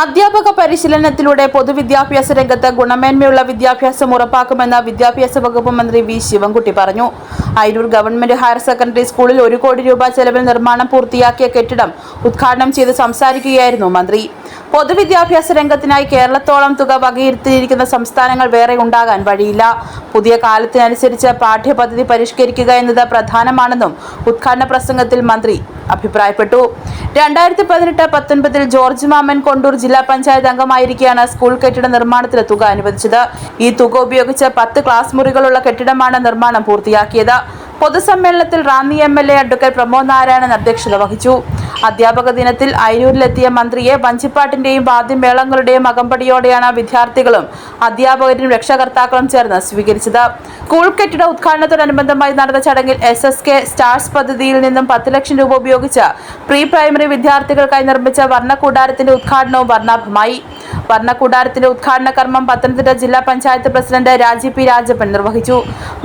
അധ്യാപക പരിശീലനത്തിലൂടെ പൊതുവിദ്യാഭ്യാസ രംഗത്ത് ഗുണമേന്മയുള്ള വിദ്യാഭ്യാസം ഉറപ്പാക്കുമെന്ന് വിദ്യാഭ്യാസ വകുപ്പ് മന്ത്രി വി ശിവൻകുട്ടി പറഞ്ഞു. അയിരൂർ ഗവൺമെന്റ് ഹയർ സെക്കൻഡറി സ്കൂളിൽ ഒരു കോടി രൂപ ചെലവിൽ നിർമ്മാണം പൂർത്തിയാക്കിയ കെട്ടിടം ഉദ്ഘാടനം ചെയ്ത് സംസാരിക്കുകയായിരുന്നു മന്ത്രി. പൊതുവിദ്യാഭ്യാസ രംഗത്തിനായി കേരളത്തോളം തുക വകയിരുത്തിയിരിക്കുന്ന സംസ്ഥാനങ്ങൾ വേറെ ഉണ്ടാകാൻ വഴിയില്ല. പുതിയ കാലത്തിനനുസരിച്ച് പാഠ്യപദ്ധതി പരിഷ്കരിക്കുക എന്നത് പ്രധാനമാണെന്നും ഉദ്ഘാടന പ്രസംഗത്തിൽ മന്ത്രി അഭിപ്രായപ്പെട്ടു. രണ്ടായിരത്തി പതിനെട്ട് പത്തൊൻപതിൽ ജോർജ് മാമൻ കൊണ്ടൂർ ജില്ലാ പഞ്ചായത്ത് അംഗമായിരിക്കെയാണ് സ്കൂൾ കെട്ടിട നിർമ്മാണത്തിന് തുക അനുവദിച്ചത്. ഈ തുക ഉപയോഗിച്ച് പത്ത് ക്ലാസ് മുറികളുള്ള കെട്ടിടമാണ് നിർമ്മാണം പൂർത്തിയാക്കിയത്. പൊതുസമ്മേളനത്തിൽ Ranni M L A advocate Pramod Narayanan അധ്യക്ഷത വഹിച്ചു. അധ്യാപക ദിനത്തിൽ അയിരൂരിലെത്തിയ മന്ത്രിയെ വഞ്ചിപ്പാട്ടിന്റെയും വാദ്യമേളങ്ങളുടെയും അകമ്പടിയോടെയാണ് വിദ്യാർത്ഥികളും അധ്യാപകരും രക്ഷകർത്താക്കളും ചേർന്ന് സ്വീകരിച്ചത്. സ്കൂൾ കെട്ടിട ഉദ്ഘാടനത്തോടനുബന്ധമായി നടന്ന ചടങ്ങിൽ എസ് എസ് കെ സ്റ്റാർസ് പദ്ധതിയിൽ നിന്നും പത്ത് ലക്ഷം രൂപ ഉപയോഗിച്ച് പ്രീ പ്രൈമറി വിദ്യാർത്ഥികൾക്കായി നിർമ്മിച്ച വർണകൂടാരത്തിന്റെ ഉദ്ഘാടനവും വർണാഭമായി. വർണകൂടാരത്തിന്റെ ഉദ്ഘാടന കർമ്മം പത്തനംതിട്ട ജില്ലാ പഞ്ചായത്ത് പ്രസിഡന്റ് രാജി പി രാജപ്പൻ നിർവഹിച്ചു.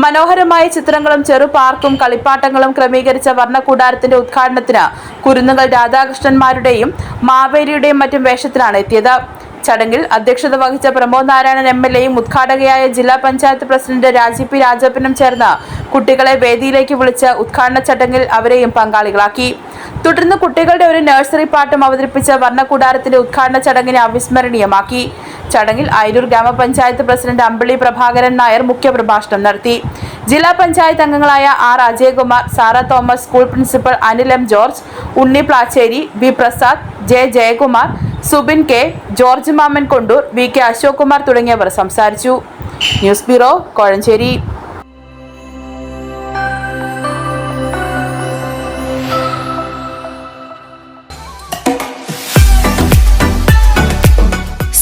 മനോഹരമായ ചിത്രങ്ങളും ചെറു പാർക്കും കളിപ്പാട്ടങ്ങളും ക്രമീകരിച്ച വർണകൂടാരത്തിന്റെ ഉദ്ഘാടനത്തിന് കുരുന്നുകൾ രാധാകൃഷ്ണന്മാരുടെയും മാവേലിയുടെയും മറ്റും വേഷത്തിലാണ് എത്തിയത്. ചടങ്ങിൽ അധ്യക്ഷത വഹിച്ച പ്രമോദ് നാരായണൻ എം എൽ എയും ഉദ്ഘാടകയായ ജില്ലാ പഞ്ചായത്ത് പ്രസിഡന്റ് രാജി പി രാജപ്പനും ചേർന്ന് കുട്ടികളെ വേദിയിലേക്ക് വിളിച്ച് ഉദ്ഘാടന ചടങ്ങിൽ അവരെയും പങ്കാളികളാക്കി. തുടർന്ന് കുട്ടികളുടെ ഒരു നഴ്സറി പാട്ടും അവതരിപ്പിച്ച വർണകൂടാരത്തിന്റെ ഉദ്ഘാടന ചടങ്ങിനെ അവിസ്മരണീയമാക്കി. ചടങ്ങിൽ അയരൂർ ഗ്രാമപഞ്ചായത്ത് പ്രസിഡന്റ് അമ്പിളി പ്രഭാകരൻ നായർ മുഖ്യപ്രഭാഷണം നടത്തി. ജില്ലാ പഞ്ചായത്ത് അംഗങ്ങളായ R Ajayakumar Sara Thomas school principal Anil M George Unni Plachery V Prasad J Jayakumar Subin K George Mammen Kondoor V K Ashok Kumar തുടങ്ങിയവർ സംസാരിച്ചു. News bureau Kozhencherry.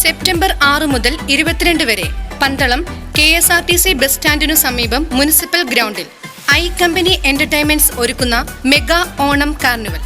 സെപ്റ്റംബർ ആറ് മുതൽ ഇരുപത്തിരണ്ട് വരെ Pandalam K S R T C bus സ്റ്റാൻഡിനു സമീപം municipal ഗ്രൗണ്ടിൽ. I company entertainments ഒരുക്കുന്ന mega Onam carnival.